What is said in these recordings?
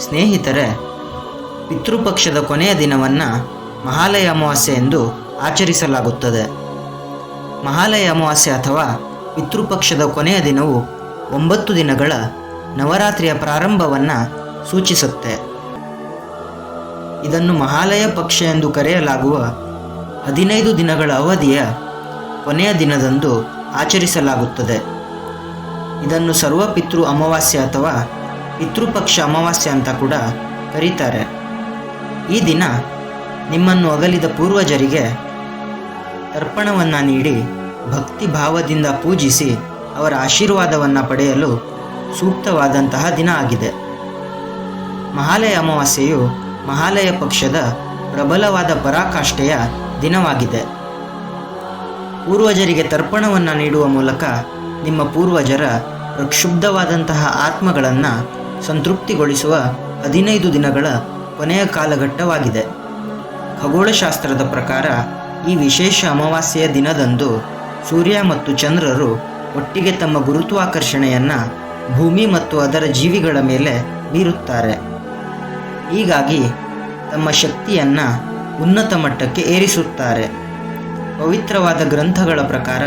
ಸ್ನೇಹಿತರೆ, ಪಿತೃಪಕ್ಷದ ಕೊನೆಯ ದಿನವನ್ನು ಮಹಾಲಯ ಅಮಾವಾಸ್ಯೆ ಎಂದು ಆಚರಿಸಲಾಗುತ್ತದೆ. ಮಹಾಲಯ ಅಮಾವಾಸ್ಯೆ ಅಥವಾ ಪಿತೃಪಕ್ಷದ ಕೊನೆಯ ದಿನವು ಒಂಬತ್ತು ದಿನಗಳ ನವರಾತ್ರಿಯ ಪ್ರಾರಂಭವನ್ನು ಸೂಚಿಸುತ್ತೆ. ಇದನ್ನು ಮಹಾಲಯ ಪಕ್ಷ ಎಂದು ಕರೆಯಲಾಗುವ ಹದಿನೈದು ದಿನಗಳ ಅವಧಿಯ ಕೊನೆಯ ದಿನದಂದು ಆಚರಿಸಲಾಗುತ್ತದೆ. ಇದನ್ನು ಸರ್ವಪಿತೃ ಅಮಾವಾಸ್ಯೆ ಅಥವಾ ಪಿತೃಪಕ್ಷ ಅಮಾವಾಸ್ಯ ಅಂತ ಕೂಡ ಕರೀತಾರೆ. ಈ ದಿನ ನಿಮ್ಮನ್ನು ಅಗಲಿದ ಪೂರ್ವಜರಿಗೆ ತರ್ಪಣವನ್ನು ನೀಡಿ ಭಕ್ತಿ ಭಾವದಿಂದ ಪೂಜಿಸಿ ಅವರ ಆಶೀರ್ವಾದವನ್ನು ಪಡೆಯಲು ಸೂಕ್ತವಾದಂತಹ ದಿನ ಆಗಿದೆ. ಮಹಾಲಯ ಅಮಾವಾಸ್ಯೆಯು ಮಹಾಲಯ ಪಕ್ಷದ ಪ್ರಬಲವಾದ ಪರಾಕಾಷ್ಠೆಯ ದಿನವಾಗಿದೆ. ಪೂರ್ವಜರಿಗೆ ತರ್ಪಣವನ್ನು ನೀಡುವ ಮೂಲಕ ನಿಮ್ಮ ಪೂರ್ವಜರ ಪ್ರಕ್ಷುಬ್ಧವಾದಂತಹ ಆತ್ಮಗಳನ್ನು ಸಂತೃಪ್ತಿಗೊಳಿಸುವ ಹದಿನೈದು ದಿನಗಳ ಕೊನೆಯ ಕಾಲಘಟ್ಟವಾಗಿದೆ. ಖಗೋಳಶಾಸ್ತ್ರದ ಪ್ರಕಾರ, ಈ ವಿಶೇಷ ಅಮಾವಾಸ್ಯೆಯ ದಿನದಂದು ಸೂರ್ಯ ಮತ್ತು ಚಂದ್ರರು ಒಟ್ಟಿಗೆ ತಮ್ಮ ಗುರುತ್ವಾಕರ್ಷಣೆಯನ್ನು ಭೂಮಿ ಮತ್ತು ಅದರ ಜೀವಿಗಳ ಮೇಲೆ ಬೀರುತ್ತಾರೆ. ಹೀಗಾಗಿ ತಮ್ಮ ಶಕ್ತಿಯನ್ನು ಉನ್ನತ ಮಟ್ಟಕ್ಕೆ ಏರಿಸುತ್ತಾರೆ. ಪವಿತ್ರವಾದ ಗ್ರಂಥಗಳ ಪ್ರಕಾರ,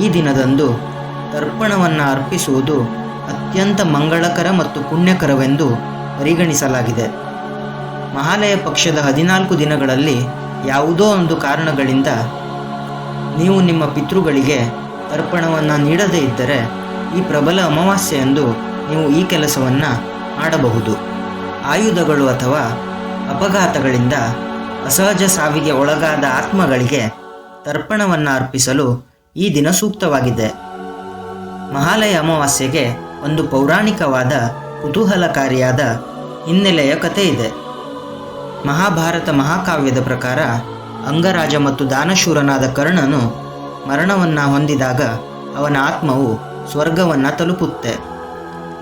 ಈ ದಿನದಂದು ತರ್ಪಣವನ್ನು ಅರ್ಪಿಸುವುದು ಅತ್ಯಂತ ಮಂಗಳಕರ ಮತ್ತು ಪುಣ್ಯಕರವೆಂದು ಪರಿಗಣಿಸಲಾಗಿದೆ. ಮಹಾಲಯ ಪಕ್ಷದ ಹದಿನಾಲ್ಕು ದಿನಗಳಲ್ಲಿ ಯಾವುದೋ ಒಂದು ಕಾರಣಗಳಿಂದ ನೀವು ನಿಮ್ಮ ಪಿತೃಗಳಿಗೆ ತರ್ಪಣವನ್ನು ನೀಡದೇ ಇದ್ದರೆ ಈ ಪ್ರಬಲ ಅಮಾವಾಸ್ಯೆಯಂದು ನೀವು ಈ ಕೆಲಸವನ್ನು ಮಾಡಬಹುದು. ಆಯುಧಗಳು ಅಥವಾ ಅಪಘಾತಗಳಿಂದ ಅಸಹಜ ಸಾವಿಗೆ ಒಳಗಾದ ಆತ್ಮಗಳಿಗೆ ತರ್ಪಣವನ್ನು ಅರ್ಪಿಸಲು ಈ ದಿನ ಸೂಕ್ತವಾಗಿದೆ. ಮಹಾಲಯ ಅಮಾವಾಸ್ಯೆಗೆ ಒಂದು ಪೌರಾಣಿಕವಾದ ಕುತೂಹಲಕಾರಿಯಾದ ಹಿನ್ನೆಲೆಯ ಕಥೆ ಇದೆ ಮಹಾಭಾರತ ಮಹಾಕಾವ್ಯದ ಪ್ರಕಾರ ಅಂಗರಾಜ ಮತ್ತು ದಾನಶೂರನಾದ ಕರ್ಣನು ಮರಣವನ್ನು ಹೊಂದಿದಾಗ ಅವನ ಆತ್ಮವು ಸ್ವರ್ಗವನ್ನು ತಲುಪುತ್ತೆ.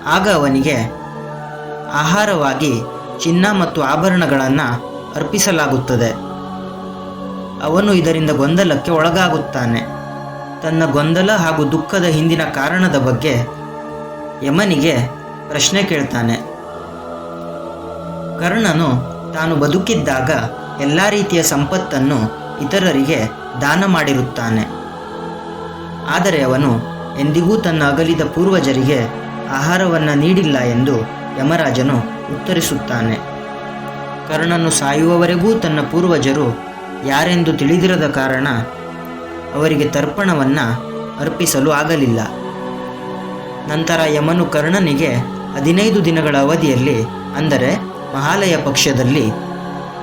ಆಗ ಅವನಿಗೆ ಆಹಾರವಾಗಿ ಚಿನ್ನ ಮತ್ತು ಆಭರಣಗಳನ್ನು ಅರ್ಪಿಸಲಾಗುತ್ತದೆ. ಅವನು ಇದರಿಂದ ಗೊಂದಲಕ್ಕೆ ಒಳಗಾಗುತ್ತಾನೆ. ತನ್ನ ಗೊಂದಲ ಹಾಗೂ ದುಃಖದ ಹಿಂದಿನ ಕಾರಣದ ಬಗ್ಗೆ ಯಮನಿಗೆ ಪ್ರಶ್ನೆ ಕೇಳ್ತಾನೆ. ಕರ್ಣನು ತಾನು ಬದುಕಿದ್ದಾಗ ಎಲ್ಲ ರೀತಿಯ ಸಂಪತ್ತನ್ನು ಇತರರಿಗೆ ದಾನ ಮಾಡಿರುತ್ತಾನೆ. ಆದರೆ ಅವನು ಎಂದಿಗೂ ತನ್ನ ಅಗಲಿದ ಪೂರ್ವಜರಿಗೆ ಆಹಾರವನ್ನು ನೀಡಿಲ್ಲ ಎಂದು ಯಮರಾಜನು ಉತ್ತರಿಸುತ್ತಾನೆ. ಕರ್ಣನು ಸಾಯುವವರೆಗೂ ತನ್ನ ಪೂರ್ವಜರು ಯಾರೆಂದು ತಿಳಿದಿರದ ಕಾರಣ ಅವರಿಗೆ ತರ್ಪಣವನ್ನು ಅರ್ಪಿಸಲು ಆಗಲಿಲ್ಲ. ನಂತರ ಯಮನು ಕರ್ಣನಿಗೆ ಹದಿನೈದು ದಿನಗಳ ಅವಧಿಯಲ್ಲಿ, ಅಂದರೆ ಮಹಾಲಯ ಪಕ್ಷದಲ್ಲಿ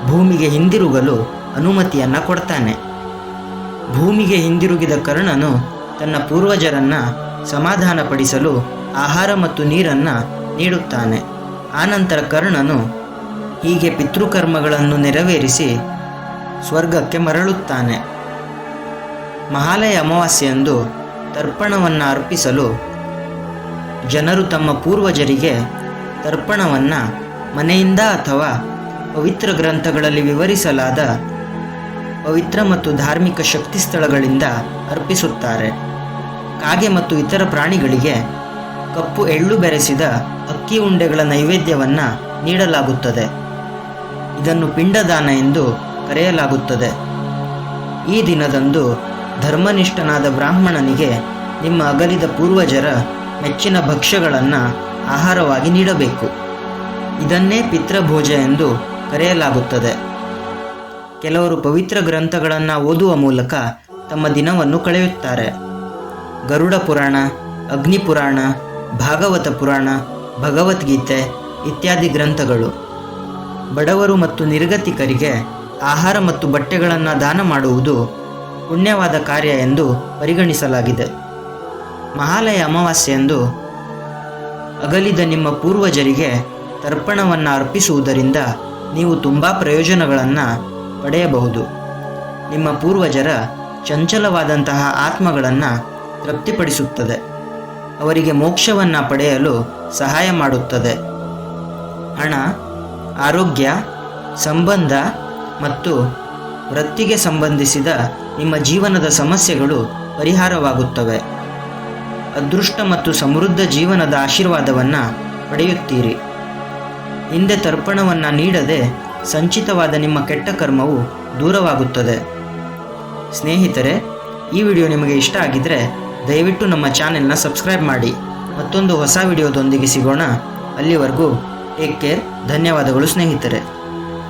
ಭೂಮಿಗೆ ಹಿಂದಿರುಗಲು ಅನುಮತಿಯನ್ನು ಕೊಡ್ತಾನೆ. ಭೂಮಿಗೆ ಹಿಂದಿರುಗಿದ ಕರ್ಣನು ತನ್ನ ಪೂರ್ವಜರನ್ನು ಸಮಾಧಾನಪಡಿಸಲು ಆಹಾರ ಮತ್ತು ನೀರನ್ನು ನೀಡುತ್ತಾನೆ. ಆನಂತರ ಕರ್ಣನು ಹೀಗೆ ಪಿತೃಕರ್ಮಗಳನ್ನು ನೆರವೇರಿಸಿ ಸ್ವರ್ಗಕ್ಕೆ ಮರಳುತ್ತಾನೆ. ಮಹಾಲಯ ಅಮಾವಾಸ್ಯೆಯಂದು ತರ್ಪಣವನ್ನು ಅರ್ಪಿಸಲು ಜನರು ತಮ್ಮ ಪೂರ್ವಜರಿಗೆ ತರ್ಪಣವನ್ನು ಮನೆಯಿಂದ ಅಥವಾ ಪವಿತ್ರ ಗ್ರಂಥಗಳಲ್ಲಿ ವಿವರಿಸಲಾದ ಪವಿತ್ರ ಮತ್ತು ಧಾರ್ಮಿಕ ಶಕ್ತಿ ಸ್ಥಳಗಳಿಂದ ಅರ್ಪಿಸುತ್ತಾರೆ. ಕಾಗೆ ಮತ್ತು ಇತರ ಪ್ರಾಣಿಗಳಿಗೆ ಕಪ್ಪು ಎಳ್ಳು ಬೆರೆಸಿದ ಅಕ್ಕಿ ಉಂಡೆಗಳ ನೈವೇದ್ಯವನ್ನು ನೀಡಲಾಗುತ್ತದೆ. ಇದನ್ನು ಪಿಂಡದಾನ ಎಂದು ಕರೆಯಲಾಗುತ್ತದೆ. ಈ ದಿನದಂದು ಧರ್ಮನಿಷ್ಠನಾದ ಬ್ರಾಹ್ಮಣನಿಗೆ ನಿಮ್ಮ ಅಗಲಿದ ಪೂರ್ವಜರ ಮೆಚ್ಚಿನ ಭಕ್ಷ್ಯಗಳನ್ನು ಆಹಾರವಾಗಿ ನೀಡಬೇಕು. ಇದನ್ನೇ ಪಿತೃಭೋಜ ಎಂದು ಕರೆಯಲಾಗುತ್ತದೆ. ಕೆಲವರು ಪವಿತ್ರ ಗ್ರಂಥಗಳನ್ನು ಓದುವ ಮೂಲಕ ತಮ್ಮ ದಿನವನ್ನು ಕಳೆಯುತ್ತಾರೆ. ಗರುಡ ಪುರಾಣ, ಅಗ್ನಿ ಪುರಾಣ, ಭಾಗವತ ಪುರಾಣ, ಭಗವದ್ಗೀತೆ ಇತ್ಯಾದಿ ಗ್ರಂಥಗಳು. ಬಡವರು ಮತ್ತು ನಿರ್ಗತಿಕರಿಗೆ ಆಹಾರ ಮತ್ತು ಬಟ್ಟೆಗಳನ್ನು ದಾನ ಮಾಡುವುದು ಪುಣ್ಯವಾದ ಕಾರ್ಯ ಎಂದು ಪರಿಗಣಿಸಲಾಗಿದೆ. ಮಹಾಲಯ ಅಮಾವಾಸ್ಯೆಯಂದು ಅಗಲಿದ ನಿಮ್ಮ ಪೂರ್ವಜರಿಗೆ ತರ್ಪಣವನ್ನು ಅರ್ಪಿಸುವುದರಿಂದ ನೀವು ತುಂಬ ಪ್ರಯೋಜನಗಳನ್ನು ಪಡೆಯಬಹುದು. ನಿಮ್ಮ ಪೂರ್ವಜರ ಚಂಚಲವಾದಂತಹ ಆತ್ಮಗಳನ್ನು ತೃಪ್ತಿಪಡಿಸುತ್ತದೆ. ಅವರಿಗೆ ಮೋಕ್ಷವನ್ನು ಪಡೆಯಲು ಸಹಾಯ ಮಾಡುತ್ತದೆ. ಹಣ, ಆರೋಗ್ಯ, ಸಂಬಂಧ ಮತ್ತು ವೃತ್ತಿಗೆ ಸಂಬಂಧಿಸಿದ ನಿಮ್ಮ ಜೀವನದ ಸಮಸ್ಯೆಗಳು ಪರಿಹಾರವಾಗುತ್ತವೆ. ಅದೃಷ್ಟ ಮತ್ತು ಸಮೃದ್ಧ ಜೀವನದ ಆಶೀರ್ವಾದವನ್ನು ಪಡೆಯುತ್ತೀರಿ. ಹಿಂದೆ ತರ್ಪಣವನ್ನು ನೀಡದೆ ಸಂಚಿತವಾದ ನಿಮ್ಮ ಕೆಟ್ಟ ಕರ್ಮವು ದೂರವಾಗುತ್ತದೆ. ಸ್ನೇಹಿತರೆ, ಈ ವಿಡಿಯೋ ನಿಮಗೆ ಇಷ್ಟ ಆಗಿದ್ದರೆ ದಯವಿಟ್ಟು ನಮ್ಮ ಚಾನೆಲ್ನ ಸಬ್ಸ್ಕ್ರೈಬ್ ಮಾಡಿ. ಮತ್ತೊಂದು ಹೊಸ ವಿಡಿಯೋದೊಂದಿಗೆ ಸಿಗೋಣ. ಅಲ್ಲಿವರೆಗೂ ಟೇಕ್ ಕೇರ್. ಧನ್ಯವಾದಗಳು ಸ್ನೇಹಿತರೆ.